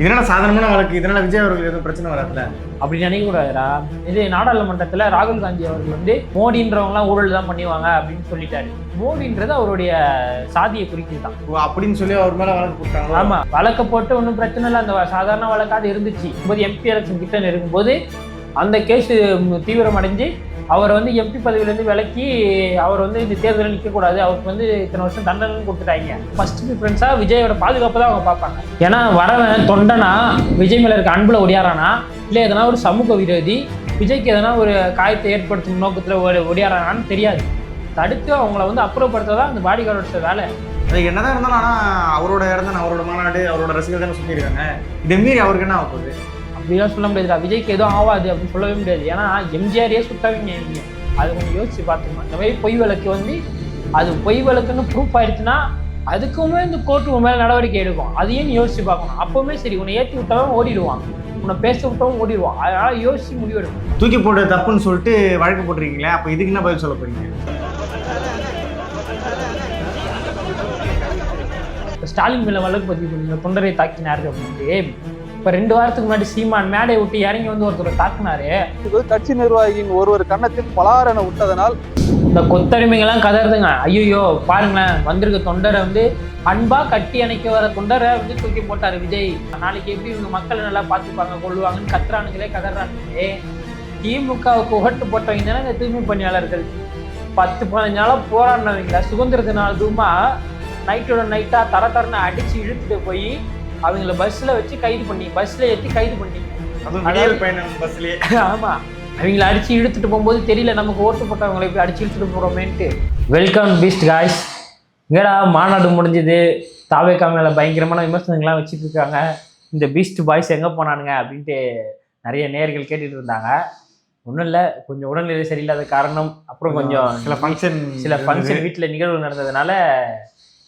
இதனால சாதாரணமான வழக்கு இதனால விஜய் அவர்களுக்கு எதுவும் பிரச்சனை வராதுல்ல? அப்படி நினைக்கக்கூடாதுடா. இது நாடாளுமன்றத்தில் ராகுல் காந்தி அவர்கள் வந்து மோடின்றவங்கலாம் ஊழல் தான் பண்ணுவாங்க அப்படின்னு சொல்லிட்டாரு. மோடின்றது அவருடைய சாதியை குறிக்கிறது தான். அப்படின்னு சொல்லி அவர் மேல வழக்கு போட்டாங்களா? ஆமா. வழக்க போட்டு ஒன்றும் பிரச்சனை இல்லை. அந்த சாதாரண வழக்காக இருந்துச்சு. இப்போது எம்பி எலெக்ஷன் கிட்ட இருக்கும்போது அந்த கேஸ் தீவிரமடைஞ்சு அவர் வந்து எம்பி பதவியிலேருந்து விலக்கி அவர் வந்து இந்த தேர்தலில் நிற்கக்கூடாது. அவருக்கு வந்து இத்தனை வருஷம் தண்டனை கொடுத்துட்டாங்க. ஃபர்ஸ்ட் ப்ரிஃபரன்ஸாக விஜயோட பாதுகாப்பு தான் அவங்க பார்ப்பாங்க. ஏன்னா வரவன் தொண்டனா விஜய் மேலே இருக்க அன்பில் ஒடியாரானா? இல்லை எதனா ஒரு சமூக விரோதி விஜய்க்கு எதனா ஒரு காயத்தை ஏற்படுத்தும் நோக்கத்தில் ஒடியாரானான்னு தெரியாது. தடுத்து அவங்கள வந்து அப்புறப்படுத்த தான் அந்த பாடி கார்டோட வேலை. அது என்னதான் இருந்தாலும் ஆனால் அவரோட இடம் அவரோட மாநாடு அவரோட ரசிகர்கள் தானே சுத்தி இதை மீறி அவருக்கு என்ன ஆக போகுது? அப்படிலாம் சொல்ல முடியாதுடா விஜய்க்கு எதுவும் ஆகாது அப்படின்னு சொல்லவே முடியாது. ஏன்னா எம்ஜிஆரே சுட்டாவீங்க இவங்க. அது கொஞ்சம் யோசிச்சு பார்த்துக்கணும். இந்த மாதிரி பொய் வழக்கு வந்து அது பொய் வழக்குன்னு ப்ரூஃப் ஆயிடுச்சுன்னா அதுக்குமே இந்த கோர்ட்டு உன் மேலே நடவடிக்கை எடுக்கும். அதையும் யோசிச்சு பார்க்கணும். அப்பவுமே சரி உன்னை ஏற்றி விட்டவன் ஓடிடுவான். உன்னை பேச விட்டவன் ஓடிடுவான். அதனால யோசிச்சு முடிவெடுக்கணும். தூக்கி போட்டு தப்புன்னு சொல்லிட்டு வழக்கு போட்டிருக்கீங்களே அப்ப இதுக்கு என்ன பதில் சொல்ல போறீங்க? ஸ்டாலின் மேலே வழக்கு பதிவு பண்ணுங்க தொண்டரை தாக்கினாரு அப்படின்ட்டு. இப்போ ரெண்டு வாரத்துக்கு முன்னாடி சீமான் மேடையை விட்டு இறங்கி வந்து ஒருத்தர் தாக்குனாரு. கட்சி நிர்வாகியின் ஒருவர் கன்னத்தில் பலாரென விட்டதனால் இந்த கொத்தடிமைங்கெல்லாம் கதறுதுங்க. ஐயோ பாருங்களேன் வந்திருக்க தொண்டரை வந்து அன்பா கட்டி அணைக்க வர தொண்டரை வந்து தூக்கி போட்டாரு விஜய். நாளைக்கு எப்படி இவங்க மக்களை நல்லா பார்த்துப்பாங்க கொள்ளுவாங்கன்னு கத்துறானுங்களே கதறானுங்களே. திமுகவுக்கு உகட்டு போட்டவங்க தானே இந்த தூய்மை பணியாளர்கள். பத்து பதினஞ்சு நாளாக போராடினவங்கள சுதந்திர அதுவுமா நைட்டோட நைட்டா தர தரன்னு அடிச்சு இழுத்துட்டு போய் அவங்கள பஸ்ல வச்சு கைது பண்ணி பஸ்ல ஏற்றி கைது பண்ணி. பஸ்லயே ஆமா. அவங்கள அடிச்சு இழுத்துட்டு போகும்போது தெரியல நமக்கு ஓட்டு போட்டவங்களை இப்படி அடிச்சு இழுத்துட்டு போறோமேன்ட்டு. வெல்கம் பீஸ்ட் காய்ஸ் இங்கடா மாநாடு முடிஞ்சது. தாவே மேல பயங்கரமான விமர்சனங்கள்லாம் வச்சுட்டு இருக்காங்க. இந்த பீஸ்ட் பாய்ஸ் எங்கே போனானுங்க அப்படின்ட்டு நிறைய நேயர்கள் கேட்டுட்டு இருந்தாங்க. ஒன்றும் இல்லை கொஞ்சம் உடல்நிலை சரியில்லாத காரணம். அப்புறம் கொஞ்சம் சில ஃபங்க்ஷன் சில ஃபங்க்ஷன் வீட்டில் நிகழ்வு நடந்ததுனால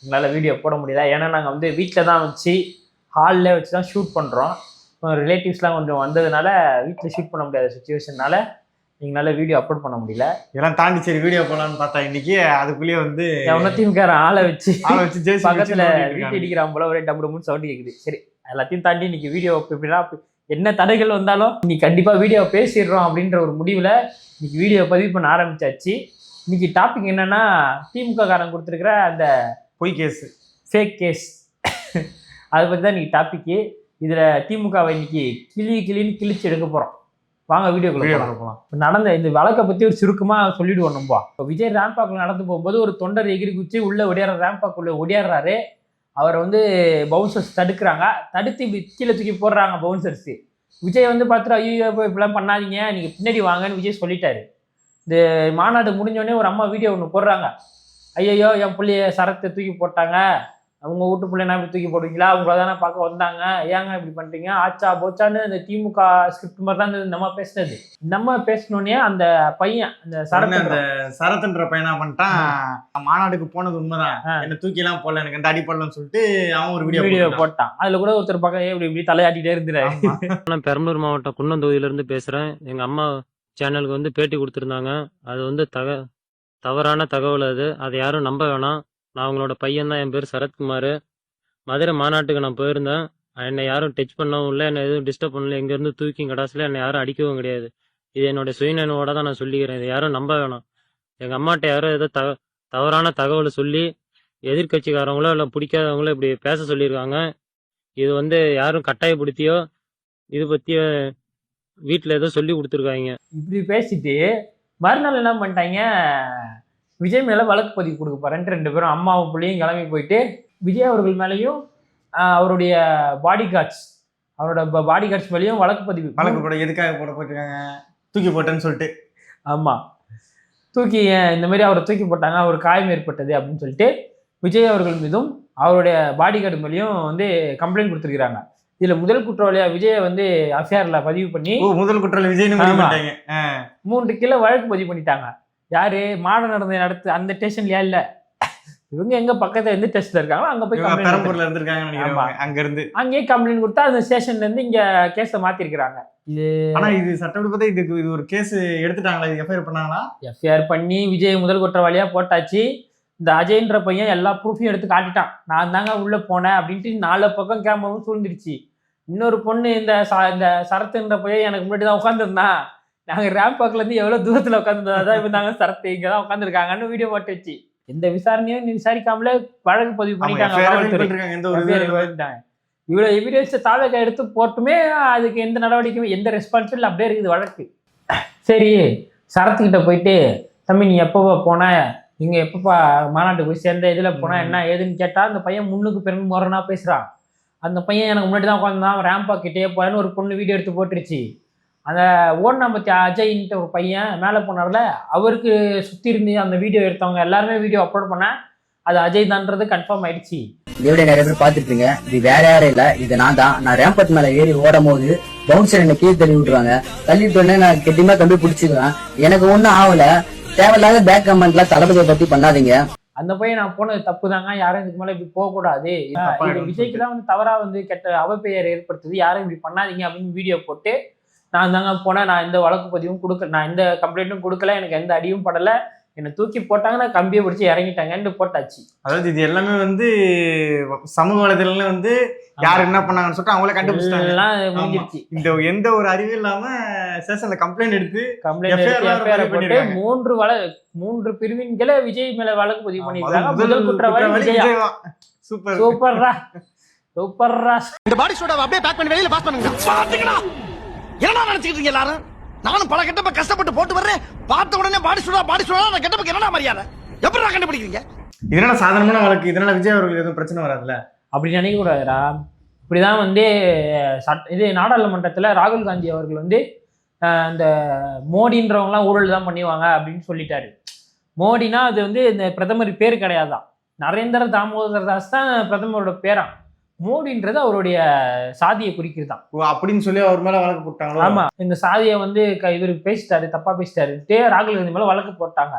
எங்களால் வீடியோ போட முடியல. ஏன்னா நாங்கள் வந்து வீட்டில் தான் வச்சு ஹாலில் வச்சு தான் ஷூட் பண்ணுறோம் ரிலேட்டிவ்ஸ்லாம் கொஞ்சம் வந்ததுனால வீட்டில் ஷூட் பண்ண முடியாத சுச்சுவேஷனால எங்களால் வீடியோ அப்லோட் பண்ண முடியல. இதெல்லாம் தாண்டி சரி வீடியோ போலான்னு பார்த்தா இன்னைக்கு அதுக்குள்ளேயே வந்து எவனத்தையும் கார ஆளை வச்சு ஆளை வச்சு ஜேசி பக்கத்தில் வீட்டு அடிக்கிறான் போல ஒரே டபுள் டபுள் சவுண்ட் கேட்குது சரி எல்லாத்தையும் தாண்டி இன்னைக்கு வீடியோ எப்படின்னா என்ன தடைகள் வந்தாலும் இன்னைக்கு கண்டிப்பாக வீடியோ பேசிடுறோம் அப்படின்ற ஒரு முடிவில் இன்னைக்கு வீடியோ பதிவு பண்ண ஆரம்பிச்சாச்சு. இன்னைக்கு டாபிக் என்னன்னா திமுக காரன் கொடுத்துருக்கிற அந்த பொய் கேஸ் ஃபேக் கேஸ் அதை பற்றி தான் இன்னைக்கு டாப்பிக்கு இதில் திமுகவை இன்னைக்கு கிளி கிளின்னு கிழிச்சு எடுக்க போகிறோம் வாங்க வீடியோக்குள்ள வீடியோ போகலாம் நடந்த இந்த வழக்கை பற்றி ஒரு சுருக்கமாக சொல்லிடுவோம் நம்ம. இப்போ விஜய் ரேம்பாக்கில் நடந்து போகும்போது ஒரு தொண்டர் எகிரி குச்சி உள்ள ஒடியார ரேம்பாக்குள்ள ஒடியாடுறாரு அவரை வந்து பவுன்சர்ஸ் தடுக்கிறாங்க. தடுத்து இப்படி கீழே தூக்கி போடுறாங்க பவுன்சர்ஸ் விஜய் வந்து பார்த்துட்டு ஐயோ இப்போ இப்படிலாம் பண்ணாதீங்க. நீங்கள் பின்னாடி வாங்கன்னு விஜய் சொல்லிட்டாரு. இந்த மாநாடு முடிஞ்சோடனே ஒரு அம்மா வீடியோ ஒன்று போடுறாங்க. ஐயோ என் பிள்ளைய சரத்தை தூக்கி போட்டாங்க. அவங்க வீட்டு பிள்ளைனா இப்படி தூக்கி போடுவீங்களா? அவங்கள தானே பார்க்க வந்தாங்க. ஏங்க இப்படி பண்ணுறீங்க ஆச்சா போச்சான்னு இந்த திமுக ஸ்கிரிப்ட் மாதிரி தான் இந்த நம்ம பேசுனது. நம்ம பேசினோடனே அந்த பையன் அந்த சரத்து அந்த சரத்ன்ற பையனா பண்ணிட்டான்? மாநாடுக்கு போனது உண்மைதான். என்ன தூக்கி எல்லாம் போடல. எனக்கு இந்த அடிப்படலன்னு சொல்லிட்டு அவன் ஒரு வீடியோ வீடியோ போட்டான். அதுல கூட ஒருத்தர் பக்கம் ஏன் இப்படி இப்படி தலையாட்டிட்டே இருந்துறாரு ஆமா. நான் பெரம்பலூர் மாவட்டம் குன்னம் தொகுதியிலேருந்து பேசுகிறேன் எங்கள் அம்மா சேனலுக்கு வந்து பேட்டி கொடுத்துருந்தாங்க. அது வந்து தக தவறான தகவல் அது. அதை யாரும் நம்ப வேணாம். நான் அவங்களோட பையன் தான் என் பேர் சரத்குமார். மதுரை மாநாட்டுக்கு நான் போயிருந்தேன். என்னை யாரும் டச் பண்ணவும் இல்லை என்னை எதுவும் டிஸ்டர்ப் பண்ணல. எங்கேருந்து தூக்கி கடாசில் என்னை யாரும் அடிக்கவும் கிடையாது. இது என்னோட சுயநினைவோட தான் நான் சொல்லிக்கிறேன். இதை யாரும் நம்ப வேணாம். எங்கள் அம்மாட்ட யாரும் ஏதோ தக தவறான தகவலை சொல்லி எதிர்க்கட்சிக்காரங்களோ இல்லை பிடிக்காதவங்களோ இப்படி பேச சொல்லியிருக்காங்க. இது வந்து யாரும் கட்டாயப்படுத்தியோ இது பற்றியோ வீட்டில் ஏதோ சொல்லி கொடுத்துருக்காங்க. இப்படி பேசிட்டு மறுநாள் என்ன பண்ணிட்டாங்க? விஜய் மேல வழக்கு பதிவு கொடுக்க போறேன்ட்டு ரெண்டு பேரும் அம்மாவும் பிள்ளையும் கிளம்பி போயிட்டு விஜய் அவர்கள் மேலேயும் அவருடைய பாடி கார்ட்ஸ் அவரோட பாடி கார்ட்ஸ் மேலேயும் வழக்கு பதிவு வழக்கு போட எதுக்காக போட போட்டிருக்காங்க? தூக்கி போட்டேன்னு சொல்லிட்டு. ஆமா. தூக்கி இந்த மாதிரி அவரை தூக்கி போட்டாங்க அவர் காயம் ஏற்பட்டது அப்படின்னு சொல்லிட்டு விஜய் அவர்கள் மீதும் அவருடைய பாடி கார்டு மேலேயும் வந்து கம்ப்ளைண்ட் கொடுத்துருக்காங்க இதுல முதல் குற்றவாளியா விஜயை வந்து அஃபேர்ல பதிவு பண்ணி முதல் குற்றவாளி ஆ. மூன்று கிலோ வழக்கு பதிவு பண்ணிட்டாங்க. யாரு? மாடம் நடந்த நடத்து அந்த ஸ்டேஷன்லயா இல்ல? இவங்க எங்க பக்கத்துல எந்த ஸ்டேஷன்ல இருக்காங்களோ அங்க போய் பெரம்பூர்ல இருந்திருக்காங்கன்னு நினைக்கிறேன் அங்க இருந்து அங்கேயே கம்ப்ளைண்ட் கொடுத்தா அந்த ஸ்டேஷன்ல இருந்து இங்க கேஸை மாத்திருக்கிறாங்க. இது ஆனா இது சட்டப்படி இதுக்கு இது ஒரு கேஸ் எடுத்துட்டாங்களா? இது எஃப்ஐஆர் பண்ணாங்களா? எஃப்ஐஆர் பண்ணி விஜய் முதல் குற்றவாளியா போட்டாச்சு. இந்த அஜய்ன்ற பையன் எல்லா ப்ரூஃபையும் எடுத்து காட்டிட்டான். நான் தாங்க உள்ள போனேன் அப்படின்ட்டு நாலு பக்கம் கேமராவும் சூழ்ந்துருச்சு இன்னொரு பொண்ணு இந்த ச- இந்த சரத்துன்ற பையன் எனக்கு முன்னாடி தான் உட்காந்துருந்தான் நாங்கள் ரேம்ப் வாக்ல இருந்து எவ்வளோ தூரத்தில் உட்காந்துருந்தா தான் இருந்தாங்க சரத்து இங்கே தான் உட்காந்துருக்காங்கன்னு வீடியோ போட்டு வச்சு. எந்த விசாரணையும் நீ விசாரிக்காமலே வழக்கு பதிவு பண்ணிட்டாங்க. இவ்வளோ எவிடன்ஸ் தாவக எடுத்து போட்டுமே அதுக்கு எந்த நடவடிக்கையும் எந்த ரெஸ்பான்ஸும் அப்படியே இருக்குது வழக்கு. சரி சரத்துக்கிட்ட போயிட்டு தம்பி நீ எப்பப்பா போன? நீங்க எப்பப்பா மாநாட்டுக்கு போய் சேர்ந்த? இதுல போனா ம். என்ன ஏதுன்னு கேட்டா அந்த பையன் முன்னுக்கு பிறகு முரணா பேசுறான். அந்த பையன் எனக்கு முன்னாடி தான் உட்காந்துதான் ரேம்பா கிட்டே போறேன்னு ஒரு பொண்ணு வீடியோ எடுத்து போட்டுருச்சு. அந்த ஓடினா பத்தி அஜய்ன்ட்டு ஒரு பையன் மேலே போனார்ல அவருக்கு சுத்தி இருந்து அந்த வீடியோ எடுத்தவங்க எல்லாருமே வீடியோ அப்லோட் பண்ண அது அஜய் தான்றது கன்ஃபார்ம் ஆயிடுச்சு. இந்த வீடியோ நிறைய பேர் பார்த்துருப்பீங்க. இது வேற யாரும் இல்ல இது நான் தான். நான் ரேம்பட் மேல ஏறி ஓடும் போது பவுன்சர் என்ன கீழே தள்ளி விட்டுருவாங்க. தள்ளி விட்டோடனே நான் கெட்டியமா கம்பி பிடிச்சிக்குவேன் எனக்கு ஒண்ணும் ஆகல. தேவையில்லாத பேக் கமெண்ட்லாம் தளபதியை பத்தி பண்ணாதீங்க. அந்த பையன் நான் போனது தப்பு தாங்க யாரும் இதுக்கு மேல இப்படி போகக்கூடாது. விஜய்க்கு தான் வந்து தவறா வந்து கெட்ட அவப்பெயர் ஏற்படுத்துது. யாரும் இப்படி பண்ணாதீங்க அப்படின்னு வீடியோ போட்டு நான் தாங்க போனேன் நான் எந்த வழக்கு பதிவும் கொடுக்கல நான் எந்த கம்ப்ளைண்ட்டும் கொடுக்கல எனக்கு எந்த அடியும் படல. என்னை தூக்கி போட்டாங்க நான் கம்பியை பிடிச்சி இறங்கிட்டாங்கன்னு போட்டாச்சு. அதாவது இது எல்லாமே வந்து சமூக வலைதளம்ல வந்து யார் என்ன பண்ணாங்கன்னு சொல்லிட்டு அவங்களே கண்டுபிடிச்சிட்டாங்க. எல்லாம் முடிஞ்சிருச்சு. இந்த எந்த ஒரு அறிவும் இல்லாம ஸ்டேஷன்ல கம்ப்ளைண்ட் எடுத்து கம்ப்ளைண்ட் போட்டு. மூன்று வழ மூன்று பிரிவின்களை விஜய் மேல வழக்கு பதிவு பண்ணிருக்காங்க முதல் குற்றவாளி விஜயா. சூப்பர் சூப்பர்ரா சூப்பர்ரா இந்த பாடி சோடாவை அப்படியே பேக் பண்ணி வெளியில பாஸ் பண்ணுங்க. என்னடா நினைச்சிட்டு இருக்கீங்க எல்லாரும்? நானும் பல கெட்டப்ப கஷ்டப்பட்டு போட்டு வர்றேன். பார்த்த உடனே பாடி சோடா பாடி சோடா அந்த கெட்டப்புக்கு என்னடா மரியாதை? எப்படிடா கண்டுபிடிக்கிறீங்க? இதனால சாதாரணமான வழக்கு? இதனால விஜய் அவர்களுக்கு எதுவும் பிரச்சனை வராதுல்ல? அப்படி நினைக்கக்கூடாதுடா. இப்படிதான் வந்து சட் இது நாடாளுமன்றத்தில் ராகுல் காந்தி அவர்கள் வந்து இந்த மோடின்றவங்கலாம் ஊழல் தான் பண்ணுவாங்க அப்படின்னு சொல்லிட்டாரு. மோடினா அது வந்து இந்த பிரதமர் பேர் கிடையாதான் நரேந்திர தாமோதர் தாஸ் தான் பிரதமரோட பேராம் மோடின்றது அவருடைய சாதியை குறிக்கிறதாம் ஓ அப்படின்னு சொல்லி அவர் மேல வழக்கு போட்டாங்களோ? ஆமா. இந்த சாதியை வந்து க- இவர் பேசிட்டாரு தப்பா பேசிட்டாருன்ட்டு ராகுல் காந்தி மேல வழக்கு போட்டாங்க.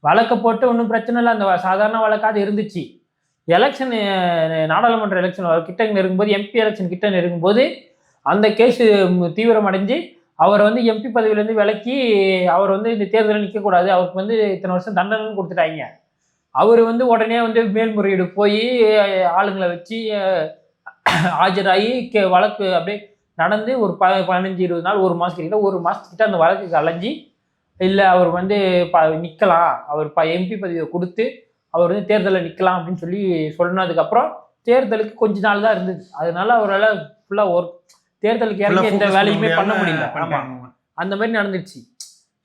வழக்கு போட்டு ஒன்றும் பிரச்சனை இல்லை. அந்த சாதாரண வழக்காது இருந்துச்சு. எலெக்ஷன் நாடாளுமன்ற எலெக்ஷன் கிட்ட நெருங்கும்போது எம்பி எலெக்ஷன் கிட்ட நெருங்கும்போது அந்த கேஸ் தீவிரம் அடைஞ்சு அவர் வந்து எம்பி பதவியிலேருந்து விலக்கி அவர் வந்து இந்த தேர்தலில் நிற்கக்கூடாது அவருக்கு வந்து இத்தனை வருஷம் தண்டனைன்னு கொடுத்துட்டாங்க. அவர் வந்து உடனே வந்து மேல்முறையீடு போய் ஆளுங்களை வச்சு ஆஜராகி கே வழக்கு அப்படியே நடந்து ஒரு ப பதினஞ்சு இருபது நாள் ஒரு மாதத்துக்கிட்ட ஒரு மாதத்துக்கிட்ட அந்த வழக்குக்கு அலைஞ்சி இல்லை அவர் வந்து ப நிற்கலாம் அவர் ப எம்பி பதவியை கொடுத்து அவர் வந்து தேர்தலில் நிற்கலாம் அப்படின்னு சொல்லி சொன்னதுக்கப்புறம் தேர்தலுக்கு கொஞ்ச நாள் தான் இருந்தது. அதனால அவரால் ஃபுல்லாக ஒர்க் தேர்தலுக்கு இறங்கி எந்த வேலையுமே பண்ண முடியல. ஆமாம். அந்த மாதிரி நடந்துருச்சு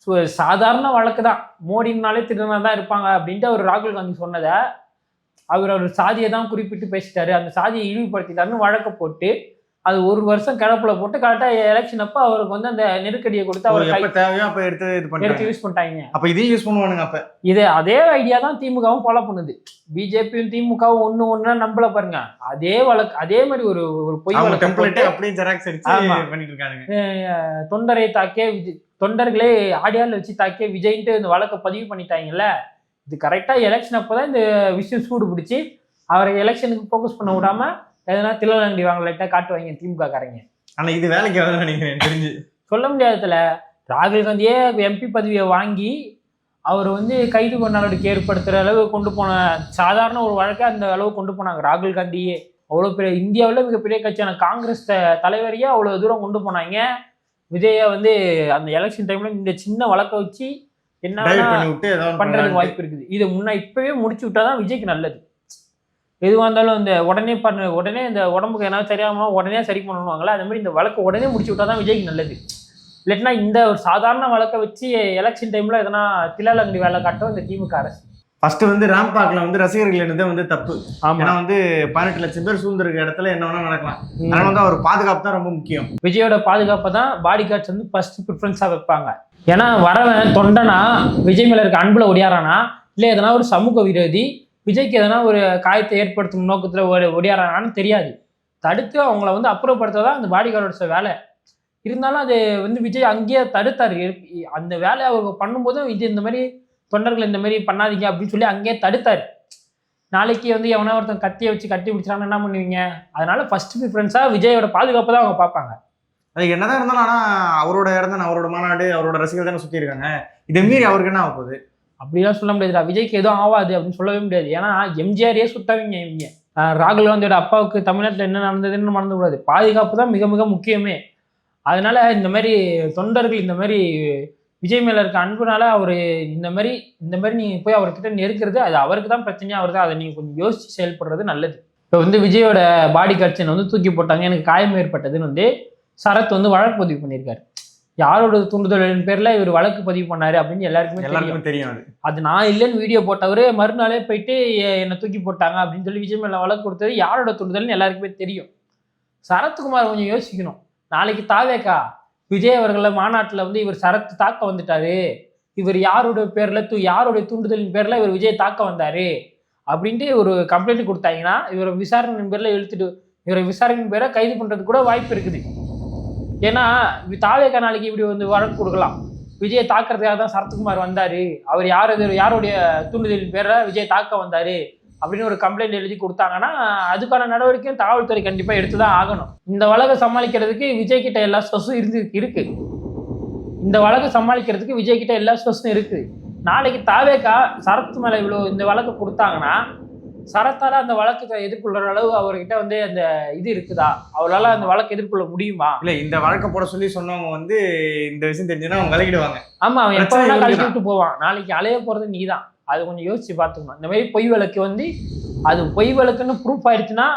ஸோ சாதாரண வழக்கு தான். மோடினாலே திருநா தான் இருப்பாங்க அப்படின்ட்டு அவர் ராகுல் காந்தி சொன்னதை அவர் அவர் சாதியை தான் குறிப்பிட்டு பேசிட்டாரு. அந்த சாதியை இழிவுபடுத்திட்டாருன்னு வழக்கு போட்டு அது ஒரு வருஷம் கிடப்புல போட்டு கரெக்டாக எலெக்ஷன் அப்போ அவருக்கு வந்து அந்த நெருக்கடியை கொடுத்து அவர் தேவையோ அப்ப எடுத்து இது எடுத்து யூஸ் பண்ணிட்டாங்க. அப்ப இதையும் யூஸ் பண்ணுவானுங்க அப்ப. இது அதே ஐடியா தான் திமுகவும் ஃபாலோ பண்ணுது. பிஜேபியும் திமுகவும் ஒன்று ஒன்றா நம்பல பாருங்க. அதே வழக்கு அதே மாதிரி ஒரு ஒரு பொய் வழக்கு அப்படியே ஜெராக்ஸ் அடிச்சு. பண்ணிட்டு இருக்கானுங்க. அஹ், தொண்டரை தாக்கிய விஜய் தொண்டர்களே ஆடியாவில் வச்சு தாக்கிய விஜய்ன்ட்டு இந்த வழக்கை பதிவு பண்ணிட்டாங்கல்ல? இது கரெக்டாக எலெக்ஷன் அப்போ தான் இந்த விஷயம் சூடு பிடிச்சி அவரை எலெக்ஷனுக்கு ஃபோக்கஸ் பண்ண விடாம எதனா தில்லங்கடி வாங்க லைட்டாக காட்டுவாங்க திமுக காரங்க ஆனா இது வேலைக்கு ஆகுதுன்னு நினைக்கிறேன் தெரிஞ்சு. சொல்ல முடியாதுல ராகுல் காந்தியே எம்பி பதவியை வாங்கி அவர் வந்து கைது பண்ண நடவடிக்கை ஏற்படுத்துகிற அளவு கொண்டு போன சாதாரண ஒரு வழக்கை அந்த அளவு கொண்டு போனாங்க. ராகுல் காந்தியே அவ்வளோ பெரிய இந்தியாவில் மிகப்பெரிய கட்சியான காங்கிரஸ் தலைவரையே அவ்வளோ தூரம் கொண்டு போனாங்க. விஜயை வந்து அந்த எலெக்ஷன் டைம்ல இந்த சின்ன வழக்கை வச்சு என்ன விட்டு ஏதாவது பண்றதுக்கு. வாய்ப்பு இருக்குது. இதை முன்ன இப்பவே முடிச்சு விட்டாதான் விஜய்க்கு நல்லது. எதுவாக இருந்தாலும் இந்த உடனே பண்ண உடனே இந்த உடம்புக்கு என்ன சரியாம உடனே சரி பண்ணணுவாங்களா அதே மாதிரி இந்த வழக்கை உடனே முடிச்சு விட்டாதான் விஜய்க்கு நல்லது. இல்லாட்டினா இந்த ஒரு சாதாரண வழக்கை வச்சு எலெக்ஷன் டைம்ல எதனா தில்லாலங்கடி வேலை காட்டும் இந்த திமுக அரசு. ஃபர்ஸ்ட் வந்து ராம்பாக்ல வந்து ரசிகர்கள் என்னது வந்து தப்பு. ஏன்னா வந்து பதினெட்டு லட்சம் பேர் சூழ்ந்திருக்க இடத்துல என்ன வேணா நடக்கலாம். அதனால வந்து அவர் பாதுகாப்பு தான் ரொம்ப முக்கியம். விஜயோட பாதுகாப்பை தான் பாடி கார்ட்ஸ் வந்து ஃபர்ஸ்ட் ப்ரிஃபரன்ஸாக வைப்பாங்க. ஏன்னா வரவன் தொண்டனா விஜய் மேல இருக்க அன்புல ஒடியாரானா இல்லை எதனா ஒரு சமூக விரோதி விஜய்க்கு எதனா ஒரு காயத்தை ஏற்படுத்தும் நோக்கத்தில் ஒடியாரானான்னு தெரியாது. தடுத்து அவங்கள வந்து அப்புறப்படுத்த தான் அந்த பாடி கார்டோட வேலை. இருந்தாலும் அது வந்து விஜய் அங்கேயே தடுத்தாரு. அந்த வேலையை அவங்க பண்ணும்போதும் இது இந்த மாதிரி தொண்டர்கள் இந்த மாதிரி பண்ணாதீங்க அப்படின்னு சொல்லி அங்கேயே தடுத்தாரு. நாளைக்கு வந்து எவனா ஒருத்தன் கத்தியை வச்சு கட்டி பிடிச்சாங்கன்னா என்ன பண்ணுவீங்க? அதனால ஃபர்ஸ்ட் ப்ரிஃபரன்ஸாக விஜயோட பாதுகாப்பு தான் அவங்க பார்ப்பாங்க. அது என்னதான் இருந்தாலும் ஆனா அவரோட இடம் தானே அவரோட மாநாடு அவரோட ரசிகர்கள் தானே சுத்தி இருக்காங்க. இதை மீறி அவருக்கு என்ன ஆக போகுது? அப்படிலாம் சொல்ல முடியாதுடா விஜய்க்கு எதுவும் ஆகாது அப்படின்னு சொல்லவே முடியாது. ஏன்னா எம்ஜிஆரே சுத்தவங்க இவங்க. ராகுல் காந்தியோட அப்பாவுக்கு தமிழ்நாட்டில் என்ன நடந்ததுன்னு மறந்துக்கூடாது பாதுகாப்பு தான் மிக மிக முக்கியமே. அதனால இந்த மாதிரி தொண்டர்கள் இந்த மாதிரி விஜய் மேல இருக்க அன்புனால அவர் இந்த மாதிரி இந்த மாதிரி நீ போய் அவர்கிட்ட நெருக்கிறது அது அவருக்கு தான் பிரச்சனையா வருது. அதை நீங்க கொஞ்சம் யோசிச்சு செயல்படுறது நல்லது. இப்போ வந்து விஜயோட பாடி கட்சனை வந்து தூக்கி போட்டாங்க. எனக்கு காயம் ஏற்பட்டதுன்னு வந்து சரத் வந்து வழக்கு பதிவு பண்ணியிருக்காரு. யாரோட தூண்டுதலின் பேர்ல இவர் வழக்கு பதிவு பண்ணாரு அப்படின்னு எல்லாருக்குமே எல்லாருக்குமே தெரியும் அது. நான் இல்லைன்னு வீடியோ போட்டவரு மறுநாளே போயிட்டு என்னை தூக்கி போட்டாங்க அப்படின்னு சொல்லி விஜய் மேல வழக்கு கொடுத்தது யாரோட தூண்டுதல்னு எல்லாருக்குமே தெரியும். சரத்குமார் கொஞ்சம் யோசிக்கணும். நாளைக்கு தாவேக்கா விஜய் அவர்களை மாநாட்டில் வந்து இவர் சரத் தாக்க வந்துட்டாரு. இவர் யாருடைய பேரில் தூ யாருடைய தூண்டுதலின் பேரில் இவர் விஜய் தாக்க வந்தாரு. அப்படின்ட்டு ஒரு கம்ப்ளைண்ட் கொடுத்தாங்கன்னா இவரை விசாரணையின் பேரில் இழுத்துட்டு இவரை விசாரணையின் பேரை கைது பண்ணுறது கூட வாய்ப்பு இருக்குது. ஏன்னா தாவேக்கா நாளைக்கு இப்படி வந்து வழக்கு கொடுக்கலாம். விஜயை தாக்குறதுக்காக தான் சரத்குமார் வந்தார். அவர் யார் யாருடைய தூண்டுதலின் பேரில் விஜய் தாக்க வந்தார்? அப்படின்னு ஒரு கம்ப்ளைண்ட் எழுதி கொடுத்தாங்கன்னா அதுக்கான நடவடிக்கையும் காவல்துறை எடுத்து தான் ஆகணும். இந்த வழக்கை சமாளிக்கிறதுக்கு விஜய் கிட்ட எல்லா ஸ்ட்ரெஸ்ஸும் இருந்து இருக்கு. இந்த வழக்கை சமாளிக்கிறதுக்கு விஜய் கிட்ட எல்லா ஸ்ட்ரெஸ்ஸும் இருக்கு. நாளைக்கு தாவேக்கா சரத் மேல இவ்வளோ இந்த வழக்கு கொடுத்தாங்கன்னா சரத்தால அந்த வழக்கை எதிர்கொள்ற அளவு அவர்கிட்ட வந்து அந்த இது இருக்குதா? அவரால் அந்த வழக்கை எதிர்கொள்ள முடியுமா? இல்ல இந்த வழக்க போட சொல்லி சொன்னவங்க வந்து இந்த விஷயம் தெரிஞ்சுன்னா அவங்க விலகிடுவாங்க ஆமா அவன் எப்ப வேணா தான். விட்டு போவான். நாளைக்கு அலைய போறது நீதான். அது கொஞ்சம் யோசிச்சு பார்த்துக்கணும். இந்த மாதிரி பொய் வழக்கு வந்து அது பொய் வழக்குன்னு ப்ரூஃப் ஆயிடுச்சுன்னா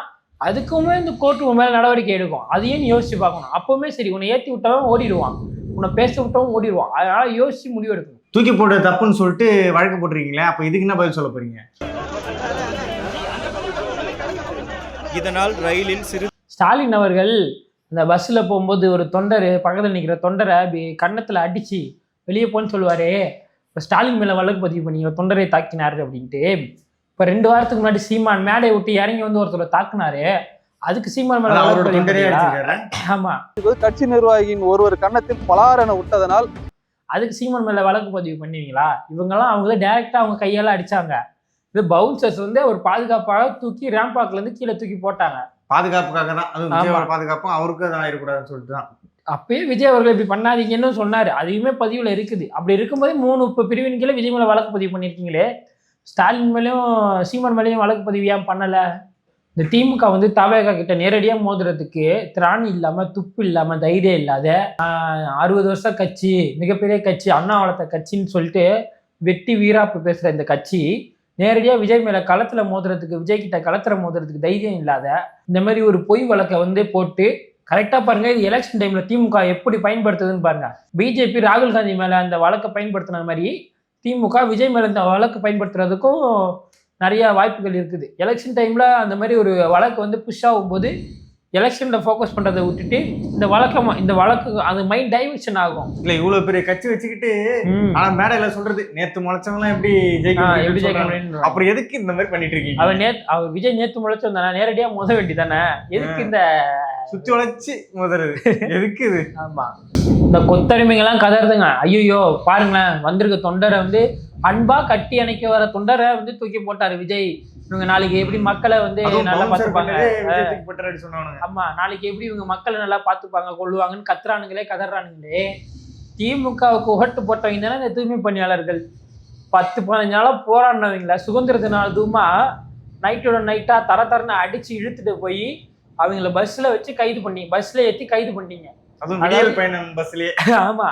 அதுக்குமே இந்த கோர்ட்டு உன் மேல நடவடிக்கை எடுக்கும். அதையும் நீ யோசிச்சு பார்க்கணும். அப்பவுமே சரி உன்னை ஏத்தி விட்டவன் ஓடிடுவான். உன்னை பேச விட்டவன் ஓடிடுவான். அதனால யோசிச்சு முடிவு எடுக்கணும் தூக்கி போட்டு தப்புன்னு சொல்லிட்டு வழக்கு போட்டிருக்கீங்களே அப்ப இதுக்கு என்ன பதில் சொல்ல போறீங்க? இதனால் ரயிலில் சிறு ஸ்டாலின் அவர்கள் அந்த பஸ்ல போகும்போது ஒரு தொண்டர் பக்கத்தில் நிக்கிற தொண்டரை அப்படி கன்னத்துல அடிச்சு வெளியே போன்னு சொல்லுவாரு. இப்போ ஸ்டாலின் மேல வழக்கு பதிவு பண்ணி ஒரு தொண்டரை தாக்கினாரு அப்படின்ட்டு. இப்போ ரெண்டு வாரத்துக்கு முன்னாடி சீமான் மேடை விட்டு இறங்கி வந்து ஒருத்தரை தாக்குனாரு. அதுக்கு சீமான் மேல ஆமா. கட்சி நிர்வாகியின் ஒருவர் கன்னத்தில் பலாரென விட்டதனால் அதுக்கு சீமான் மேல வழக்கு பதிவு பண்ணுவீங்களா? இவங்கெல்லாம் அவங்க டைரக்டா அவங்க கையால அடிச்சாங்க. இது பவுன்சர்ஸ் வந்து ஒரு பாதுகாப்பாக தூக்கி ரேம்பாக்ல இருந்து கீழே தூக்கி போட்டாங்க. பாதுகாப்புக்காக தான். அது. விஜயோட பாதுகாப்பும் அவருக்கும் அது ஆயிடக்கூடாதுன்னு சொல்லிட்டு தான். அப்பயே விஜய் அவர்கள் இப்படி பண்ணாதீங்கன்னு சொன்னாரு. அதையுமே பதிவுல இருக்குது. அப்படி இருக்கும்போது மூணு இப்போ பிரிவின் கீழே விஜய் மேல வழக்கு பதிவு பண்ணியிருக்கீங்களே? ஸ்டாலின் மேலேயும் சீமான் மேலேயும் வழக்கு பதிவு ஏன் பண்ணல? இந்த திமுக வந்து தவேகா கிட்ட நேரடியா மோதுறதுக்கு திராணி இல்லாம துப்பு இல்லாம தைரியம் இல்லாத அறுபது வருஷம் கட்சி மிகப்பெரிய கட்சி அண்ணா வளர்த்த கட்சின்னு சொல்லிட்டு வெட்டி வீராப்பு பேசுற இந்த கட்சி நேரடியாக விஜய் மேலே களத்தில் மோதுறதுக்கு விஜய் கிட்ட மோதுறதுக்கு தைரியம் இல்லாத இந்த மாதிரி ஒரு பொய் வழக்கை வந்து போட்டு கரெக்டாக பாருங்க இது எலெக்ஷன் டைமில் திமுக எப்படி பயன்படுத்துதுன்னு பாருங்க. பிஜேபி ராகுல் காந்தி மேலே அந்த வழக்கை பயன்படுத்தின மாதிரி திமுக விஜய் மேலே இந்த வழக்கு பயன்படுத்துறதுக்கும் நிறைய வாய்ப்புகள் இருக்குது. எலெக்ஷன் டைமில் அந்த மாதிரி ஒரு வழக்கு வந்து புஷ் ஆகும்போது எலெக்ஷன்ல ஃபோக்கஸ் பண்றதை விட்டுட்டு இந்த வழக்கம் இந்த வழக்கு அது மைண்ட் டைவர்ஷன் ஆகும். இல்ல இவ்வளவு பெரிய கட்சி வச்சுக்கிட்டு ம். ஆனா மேடையில சொல்றது நேத்து முளைச்சவங்க எல்லாம் எப்படி ஆ, ஜெயிக்க எப்படி முடியும்னு ஜெயிக்க சொல்றாங்க. முடியும்னு அப்புறம் எதுக்கு இந்த மாதிரி பண்ணிட்டு இருக்கீங்க? அவர் நேத் அவர் விஜய் நேத்து முளைச்சு வந்தானே நேரடியா மோத வேண்டியதானே எதுக்கு இந்த சுத்தி உழைச்சு முதறது? எதுக்கு இது? ஆமா. இந்த கொத்தடிமைங்கெல்லாம் கதறுதுங்க. ஐயோ பாருங்களேன் வந்திருக்க தொண்டரை வந்து அன்பா கட்டி அணைக்க வர தொண்டரை வந்து தூக்கி போட்டாரு விஜய். இவங்க நாளைக்கு எப்படி மக்களை வந்து நல்லா பார்த்துப்பாங்க? ஆமா நாளைக்கு எப்படி இவங்க மக்களை நல்லா பார்த்துப்பாங்க கொள்ளுவாங்கன்னு கத்துறானுங்களே கதறானுங்களே. திமுகவுக்கு ஓட்டு போட்டவங்க தானே இந்த தூய்மை பணியாளர்கள். பத்து பதினஞ்சு நாளா போராடினவங்கள? சுதந்திர தின அதுவுமா நைட்டோட நைட்டா தர தரன்னு அடிச்சு இழுத்துட்டு போய் அவங்கள பஸ்ல வச்சு கைது பண்ணி பஸ்ல ஏத்தி கைது பண்ணீங்க. அதுவும் பஸ்லயே ஆமா.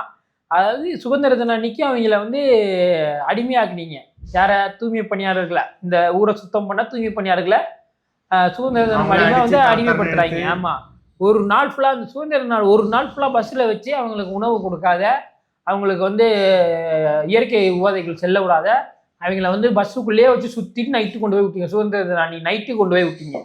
அதாவது சுதந்திர தின அன்னைக்கு அவங்கள வந்து அடிமையாக்குனீங்க. யார தூய்மை பணியாளர்களை? இந்த ஊரை சுத்தம் பண்ண தூய்மை பணியாளர்களை சுதந்திர தினம் வந்து அடிமைப்படுத்துறாங்க. ஆமா. ஒரு நாள் ஃபுல்லா அந்த சுதந்திர நாள் ஒரு நாள் ஃபுல்லா பஸ்ல வச்சு அவங்களுக்கு உணவு கொடுக்காத அவங்களுக்கு வந்து இயற்கை உபாதைகள் செல்ல விடாத அவங்கள வந்து பஸ்ஸுக்குள்ளேயே வச்சு சுத்திட்டு நைட்டு கொண்டு போய் விட்டீங்க. சுதந்திர தின அன்னைக்கு நைட்டு கொண்டு போய் விட்டீங்க.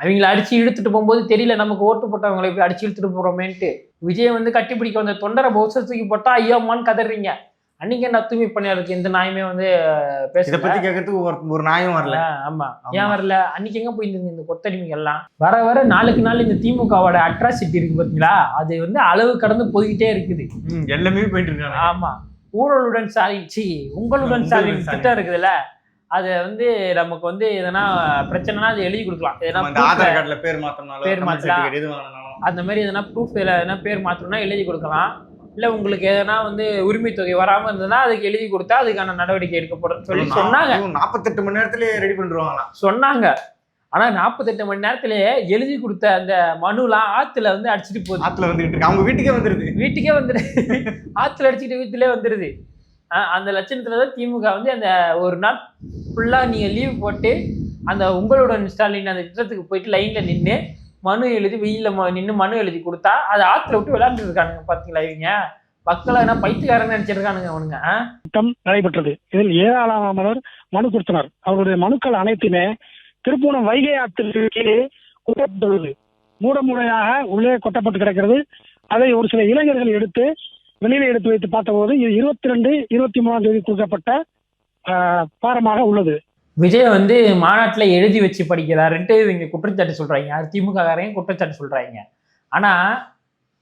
அவங்கள அடிச்சு இழுத்துட்டு போகும்போது தெரியல நமக்கு ஓட்டு போட்டவங்களை இப்படி அடிச்சு இழுத்துட்டு போறோமேன்ட்டு. விஜய் வந்து கட்டிப்பிடிக்க வந்த தொண்டரை பௌசர் தூக்கி போட்டா ஐயோ அம்மான்னு கதறீங்க. அன்னைக்கு என்ன தூய்மை பணியாளருக்கு எந்த நியாயமே வந்து அஹ், இத பத்தி கேட்கறதுக்கு ஒரு ஒரு நியாயம் வரல. ஆமா. ஏன் வரல? அன்னைக்கு எங்க போயிருந்தீங்க இந்த கொத்தடிமைகள் எல்லாம் வர வர நாளுக்கு நாள் இந்த திமுகவோட அட்ராசிட்டி இருக்கு பாத்தீங்களா? அது வந்து அளவு கடந்து போய்கிட்டே இருக்குது. எல்லாமே போயிட்டு இருக்காங்க. ஆமா. ஊழலுடன் ஸ்டாலின் சி உங்களுடன் ஸ்டாலின். திட்டம் இருக்குதுல்ல? அது வந்து நமக்கு வந்து எதனா பிரச்சனைனா அது எழுதி கொடுக்கலாம். எதனா ஆதார் கார்டுல பேர் மாத்தனாலும் பேர் மாத்தலாம். அந்த மாதிரி எதனா ப்ரூஃப் எதனா பேர் மாற்றணும்னா எழுதி கொடுக்கலாம். இல்லை உங்களுக்கு எதனா வந்து உரிமை தொகை வராமல் இருந்ததுன்னா அதுக்கு எழுதி கொடுத்தா அதுக்கான நடவடிக்கை எடுக்கப்படும் சொல்லி சொன்னாங்க. நாற்பத்தெட்டு மணி நேரத்திலேயே ரெடி பண்ணிடுவாங்களாம். சொன்னாங்க. ஆனா நாற்பத்தெட்டு மணி நேரத்திலேயே எழுதி கொடுத்த அந்த மனுலாம் ஆத்துல வந்து அடிச்சிட்டு போகுது. ஆத்துல வந்துகிட்டு இருக்கு. அவங்க வீட்டுக்கே வந்துருது. வீட்டுக்கே வந்துடு ஆத்துல அடிச்சுட்டு வீட்டிலே வந்துடுது அந்த லட்சணத்துல தான் திமுக வந்து அந்த ஒரு நாள் ஃபுல்லா நீங்க லீவ் போட்டு அந்த உங்களோட ஸ்டாலின் அந்த திட்டத்துக்கு போயிட்டு லைன்ல நின்று மனு எழுதி வெயில்ல நின்று மனு எழுதி கொடுத்தா அதை ஆத்துல விட்டு விளையாண்டு இருக்கானுங்க பாத்தீங்களா இவங்க? மக்களை என்ன பைத்தியக்காரன் நினைச்சிருக்கானுங்க அவனுங்க கூட்டம் நடைபெற்றது. இதில் ஏராளமானவர் மனு கொடுத்தனர். அவருடைய மனுக்கள் அனைத்துமே திருப்பூணம் வைகை ஆற்றிற்கு கீழே கொட்டப்பட்டுள்ளது. மூடமுறையாக உள்ளே கொட்டப்பட்டு கிடக்கிறது. அதை ஒரு சில இளைஞர்கள் எடுத்து வெளியில எடுத்து வைத்து பார்த்தபோது இது இருபத்தி ரெண்டு இருபத்தி மூணாம் தேதி கொடுக்கப்பட்ட பாரமாக உள்ளது. விஜய் வந்து மாநாட்டுல எழுதி வச்சு படிக்கிறாருன்ட்டு இவங்க குற்றச்சாட்டு சொல்றாங்க. யார்? திமுக காரங்க குற்றச்சாட்டு சொல்றாங்க. ஆனா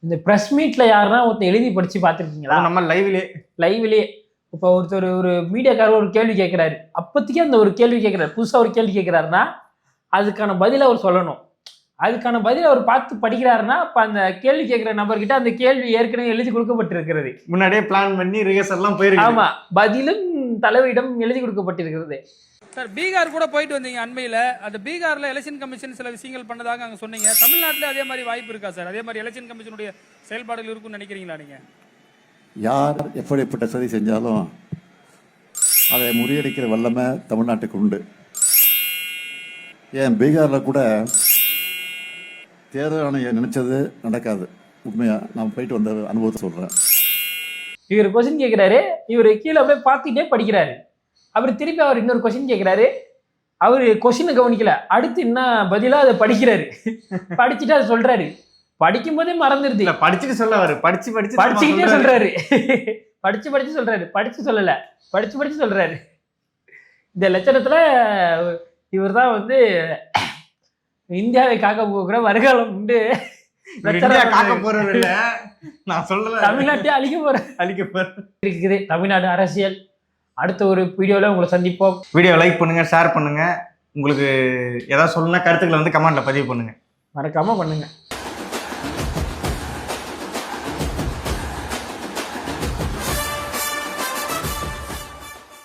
இந்த பிரஸ் மீட்ல யாருன்னா ஒருத்தர் எழுதி படிச்சு பார்த்துருக்கீங்களா? நம்ம லைவ்லயே லைவ்லயே இப்போ ஒருத்தர் ஒரு மீடியாக்காரர் ஒரு கேள்வி கேட்குறாரு. அப்போதைக்கே அந்த ஒரு கேள்வி கேட்குறாரு. புதுசாக ஒரு கேள்வி கேட்குறாருன்னா அதுக்கான பதில் அவர் சொல்லணும். அதுக்கான பதில் அவர் பார்த்து படிக்கிறாருன்னா அப்போ அந்த கேள்வி கேட்குற நபர்கிட்ட அந்த கேள்வி ஏற்கனவே எழுதி கொடுக்கப்பட்டிருக்கிறது. முன்னாடியே பிளான் பண்ணி ரிஹர்சல் எல்லாம் போயிருக்கு ஆமா. பதிலும் தலைவரிடம் எழுதி கொடுக்கப்பட்டிருக்கிறது. சார் பீகார் கூட போயிட்டு வந்தீங்க அண்மையில. அந்த பீகார்ல எலெக்ஷன் கமிஷன் சில விஷயங்கள் பண்ணதாக அங்க சொன்னீங்க. தமிழ்நாட்டுல அதே மாதிரி வாய்ப்பு இருக்கா சார்? அதே மாதிரி எலெக்ஷன் கமிஷனுடைய செயல்பாடுகள் இருக்கும்னு நினைக்கிறீங்களா நீங்க? யார் எப்படிப்பட்ட சதி செஞ்சாலும் அதை முறியடிக்கிற வல்லமை தமிழ்நாட்டுக்கு உண்டு. ஏன் பீகாரில் கூட தேர்தல் ஆணையம் நினைச்சது நடக்காது. உண்மையா நான் போயிட்டு வந்த அனுபவத்தை சொல்கிறேன் இவர் கொஸ்டின் கேட்குறாரு இவர் கீழே அப்படியே பார்த்துக்கிட்டே படிக்கிறாரு. அவர் திருப்பி அவர் இன்னொரு கொஸ்டின் கேட்குறாரு அவர் கொஸ்டினை கவனிக்கல. அடுத்து என்ன பதிலாக அதை படிக்கிறாரு. படிச்சுட்டு அதை சொல்றாரு. படிக்கும் போதே மறந்துடுது இல்ல படிச்சுட்டு சொல்ல அவரு படிச்சு படிச்சு படிச்சுக்கிட்டே சொல்றாரு. படிச்சு படிச்சு சொல்றாரு. படிச்சு சொல்லல. படிச்சு படிச்சு சொல்றாரு. இந்த லட்சணத்துல இவர் தான் வந்து இந்தியாவை காக்க போகிற வருகாலம் உண்டு. காக்க போறது நான் சொல்லல. தமிழ்நாட்டை அழிக்க போற அழிக்க போறேன் இருக்குது. தமிழ்நாடு அரசியல். அடுத்த ஒரு வீடியோல உங்களை சந்திப்போம். வீடியோ லைக் பண்ணுங்க ஷேர் பண்ணுங்க. உங்களுக்கு ஏதாவது சொல்லணும்னா கருத்துக்களை வந்து கமெண்ட்ல பதிவு பண்ணுங்க. மறக்காம பண்ணுங்க.